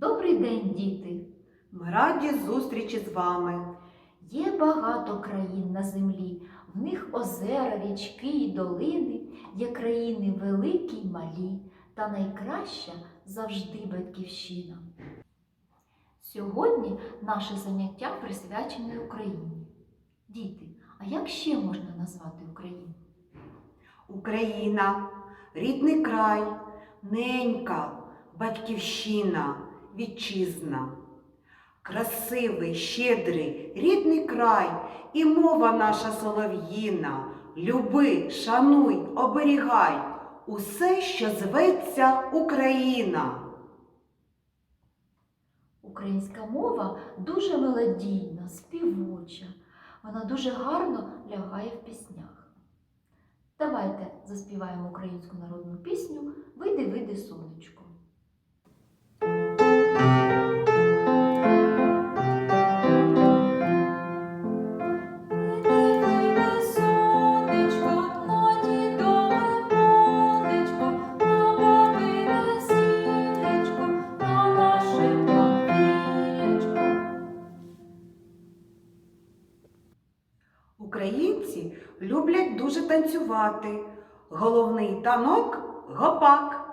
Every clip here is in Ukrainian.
Добрий день, діти! Ми раді зустрічі з вами. Є багато країн на землі, в них озера, річки і долини, є країни великі й малі, та найкраща завжди батьківщина. Сьогодні наше заняття присвячене Україні. Діти, а як ще можна назвати Україну? Україна, рідний край, ненька, батьківщина, вітчизна. Красивий, щедрий, рідний край і мова наша солов'їна. Люби, шануй, оберігай усе, що зветься Україна. Українська мова дуже мелодійна, співоча. Вона дуже гарно лягає в піснях. Давайте заспіваємо українську народну пісню Вийди, вийди, сонечко. Люблять дуже танцювати. Головний танок гопак.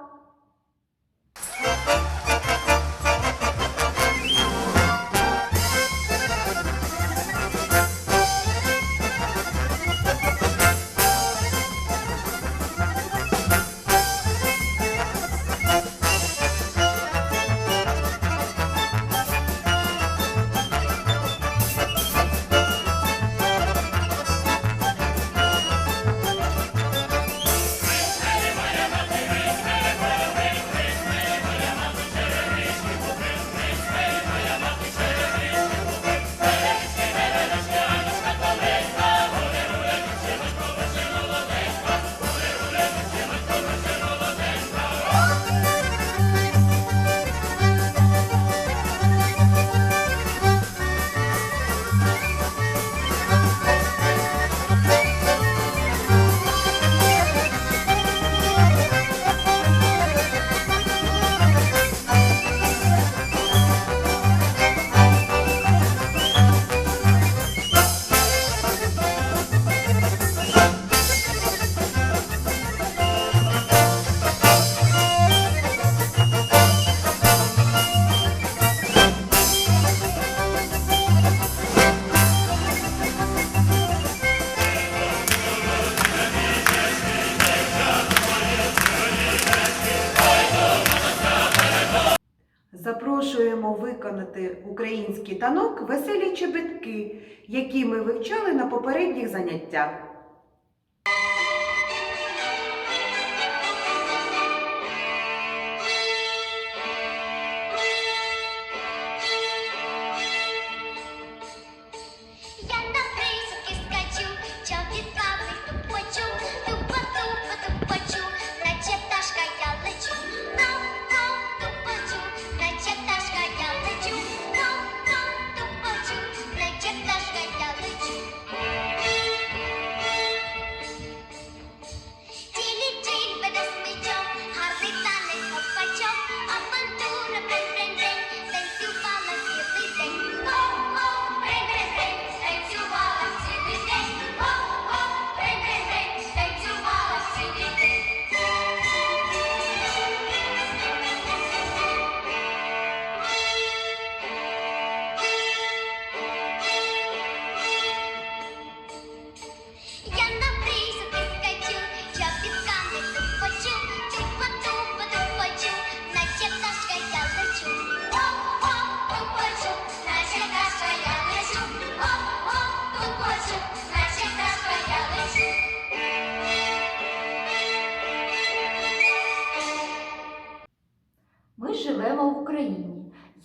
Виконати український танок веселі чобітки, які ми вивчали на попередніх заняттях.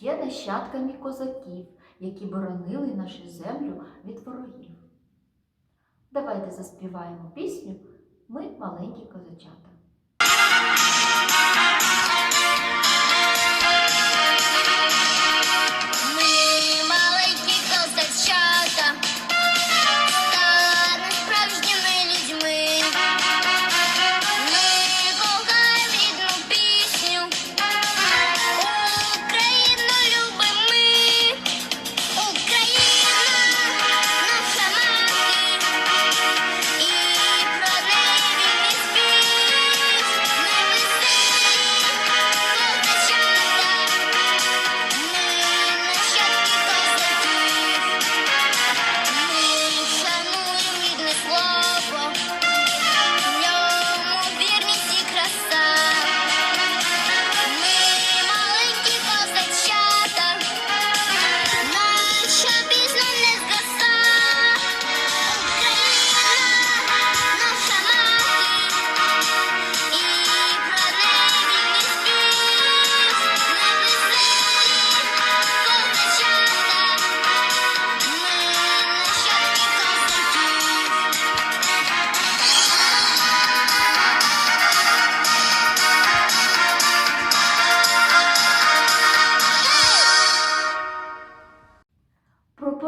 Є нащадками козаків, які боронили нашу землю від ворогів. Давайте заспіваємо пісню Ми маленькі козачата.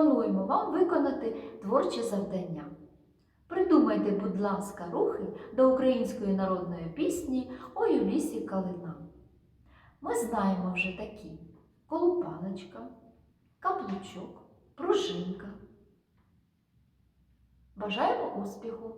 Пропонуємо вам виконати творче завдання. Придумайте, будь ласка, рухи до української народної пісні Ой у лісі калина. Ми знаємо вже такі: колупаночка, каблучок, пружинка. Бажаємо успіху!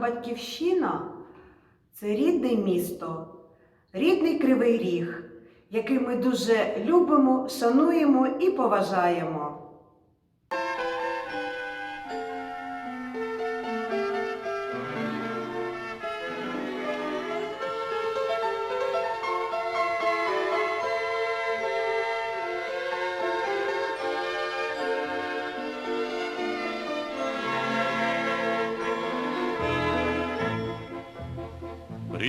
Батьківщина це рідне місто, рідний кривий ріг, який ми дуже любимо, шануємо і поважаємо.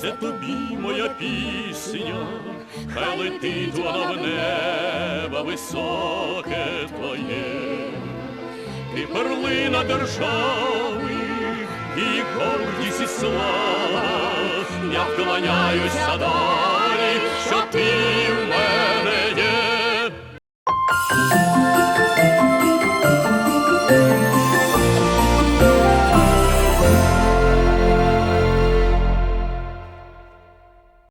це тобі моя пісня, хай летить вона в небо високе твоє, ти перлина держави, і гордість і слава, я вклоняюся долі, що ти